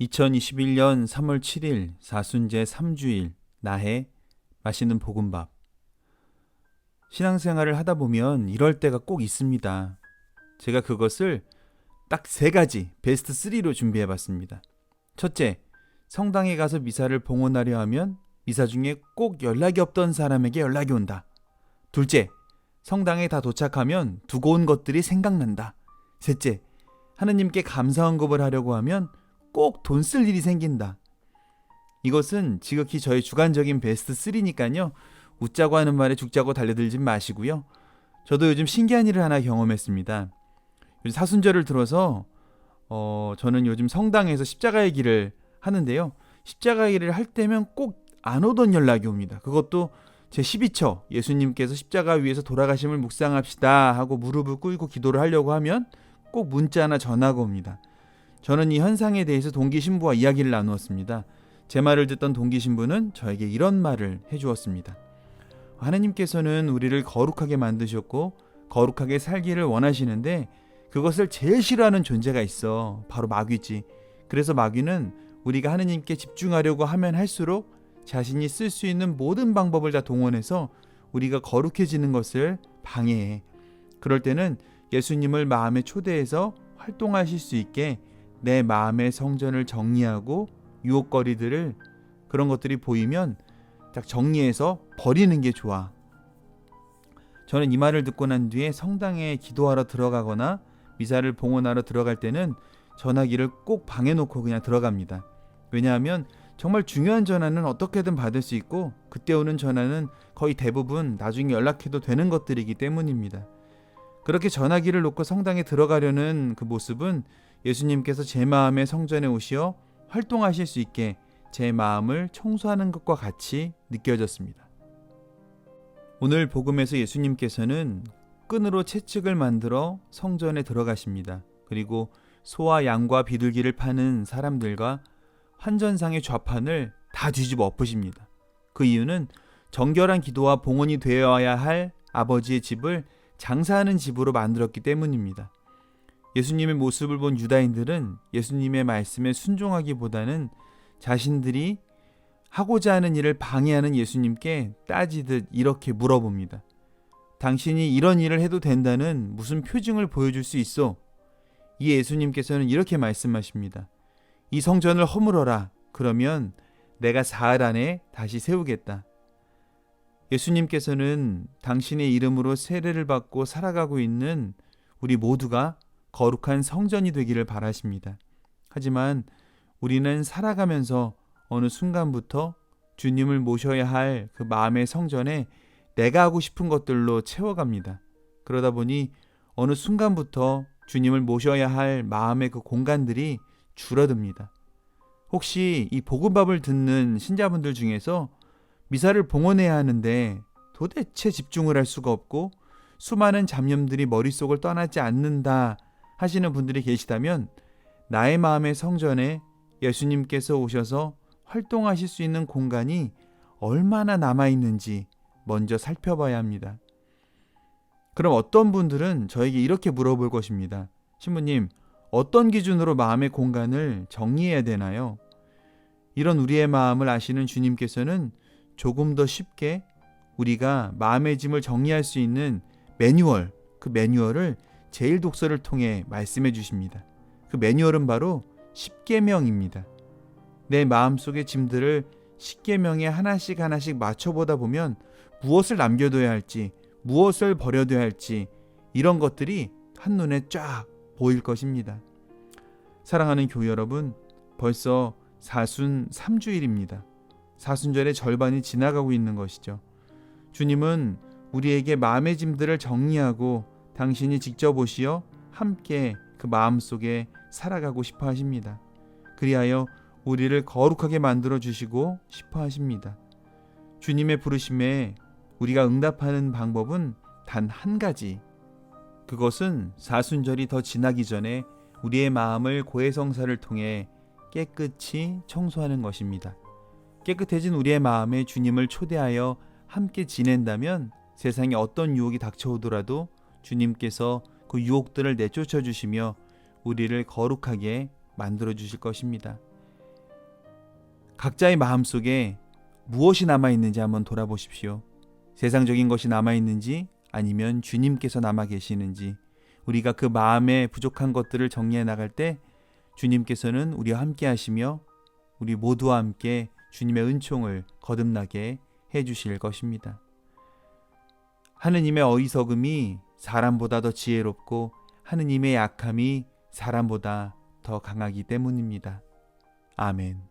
2021년 3월 7일 사순제 3주일 나해 맛있는 볶음밥 신앙생활을 하다 보면 이럴 때가 꼭 있습니다. 제가 그것을 딱 세 가지 베스트 3로 준비해 봤습니다. 첫째, 성당에 가서 미사를 봉헌하려 하면 미사 중에 꼭 연락이 없던 사람에게 연락이 온다. 둘째, 성당에 다 도착하면 두고 온 것들이 생각난다. 셋째, 하느님께 감사 언급을 하려고 하면 꼭 돈 쓸 일이 생긴다. 이것은 지극히 저의 주관적인 베스트 3니까요. 웃자고 하는 말에 죽자고 달려들지 마시고요. 저도 요즘 신기한 일을 하나 경험했습니다. 요즘 사순절을 들어서 어, 저는 요즘 성당에서 십자가의 길을 하는데요. 십자가의 길을 할 때면 꼭 안 오던 연락이 옵니다. 그것도 제 12처 예수님께서 십자가 위에서 돌아가심을 묵상합시다 하고 무릎을 꿇고 기도를 하려고 하면 꼭 문자나 전화가 옵니다. 저는 이 현상에 대해서 동기 신부와 이야기를 나누었습니다. 제 말을 듣던 동기 신부는 저에게 이런 말을 해주었습니다. 하나님께서는 우리를 거룩하게 만드셨고 거룩하게 살기를 원하시는데 그것을 제일 싫어하는 존재가 있어. 바로 마귀지. 그래서 마귀는 우리가 하느님께 집중하려고 하면 할수록 자신이 쓸 수 있는 모든 방법을 다 동원해서 우리가 거룩해지는 것을 방해해. 그럴 때는 예수님을 마음에 초대해서 활동하실 수 있게 내 마음의 성전을 정리하고 유혹거리들을 그런 것들이 보이면 딱 정리해서 버리는 게 좋아. 저는 이 말을 듣고 난 뒤에 성당에 기도하러 들어가거나 미사를 봉헌하러 들어갈 때는 전화기를 꼭 방에 놓고 그냥 들어갑니다. 왜냐하면 정말 중요한 전화는 어떻게든 받을 수 있고 그때 오는 전화는 거의 대부분 나중에 연락해도 되는 것들이기 때문입니다. 그렇게 전화기를 놓고 성당에 들어가려는 그 모습은 예수님께서 제 마음의 성전에 오시어 활동하실 수 있게 제 마음을 청소하는 것과 같이 느껴졌습니다. 오늘 복음에서 예수님께서는 끈으로 채찍을 만들어 성전에 들어가십니다. 그리고 소와 양과 비둘기를 파는 사람들과 환전상의 좌판을 다 뒤집어 엎으십니다. 그 이유는 정결한 기도와 봉헌이 되어야 할 아버지의 집을 장사하는 집으로 만들었기 때문입니다. 예수님의 모습을 본 유다인들은 예수님의 말씀에 순종하기보다는 자신들이 하고자 하는 일을 방해하는 예수님께 따지듯 이렇게 물어봅니다. 당신이 이런 일을 해도 된다는 무슨 표징을 보여줄 수 있어? 이 예수님께서는 이렇게 말씀하십니다. 이 성전을 허물어라. 그러면 내가 사흘 안에 다시 세우겠다. 예수님께서는 당신의 이름으로 세례를 받고 살아가고 있는 우리 모두가 거룩한 성전이 되기를 바라십니다. 하지만 우리는 살아가면서 어느 순간부터 주님을 모셔야 할 그 마음의 성전에 내가 하고 싶은 것들로 채워갑니다. 그러다 보니 어느 순간부터 주님을 모셔야 할 마음의 그 공간들이 줄어듭니다. 혹시 이 복음밥을 듣는 신자분들 중에서 미사를 봉헌해야 하는데 도대체 집중을 할 수가 없고 수많은 잡념들이 머릿속을 떠나지 않는다 하시는 분들이 계시다면 나의 마음의 성전에 예수님께서 오셔서 활동하실 수 있는 공간이 얼마나 남아 있는지 먼저 살펴봐야 합니다. 그럼 어떤 분들은 저에게 이렇게 물어볼 것입니다. 신부님, 어떤 기준으로 마음의 공간을 정리해야 되나요? 이런 우리의 마음을 아시는 주님께서는 조금 더 쉽게 우리가 마음의 짐을 정리할 수 있는 매뉴얼, 그 매뉴얼을 제일 독서를 통해 말씀해 주십니다. 그 매뉴얼은 바로 10계명입니다. 내 마음속의 짐들을 10계명에 하나씩 하나씩 맞춰보다 보면 무엇을 남겨둬야 할지, 무엇을 버려둬야 할지 이런 것들이 한눈에 쫙 보일 것입니다. 사랑하는 교회 여러분, 벌써 사순 3주일입니다. 사순절의 절반이 지나가고 있는 것이죠. 주님은 우리에게 마음의 짐들을 정리하고 당신이 직접 오시어 함께 그 마음 속에 살아가고 싶어 하십니다. 그리하여 우리를 거룩하게 만들어 주시고 싶어 하십니다. 주님의 부르심에 우리가 응답하는 방법은 단 한 가지. 그것은 사순절이 더 지나기 전에 우리의 마음을 고해성사를 통해 깨끗이 청소하는 것입니다. 깨끗해진 우리의 마음에 주님을 초대하여 함께 지낸다면 세상에 어떤 유혹이 닥쳐오더라도 주님께서 그 유혹들을 내쫓아 주시며 우리를 거룩하게 만들어 주실 것입니다. 각자의 마음 속에 무엇이 남아 있는지 한번 돌아보십시오. 세상적인 것이 남아 있는지 아니면 주님께서 남아 계시는지 우리가 그 마음에 부족한 것들을 정리해 나갈 때 주님께서는 우리와 함께 하시며 우리 모두와 함께 주님의 은총을 거듭나게 해 주실 것입니다. 하느님의 어리석음이 사람보다 더 지혜롭고 하느님의 약함이 사람보다 더 강하기 때문입니다. 아멘.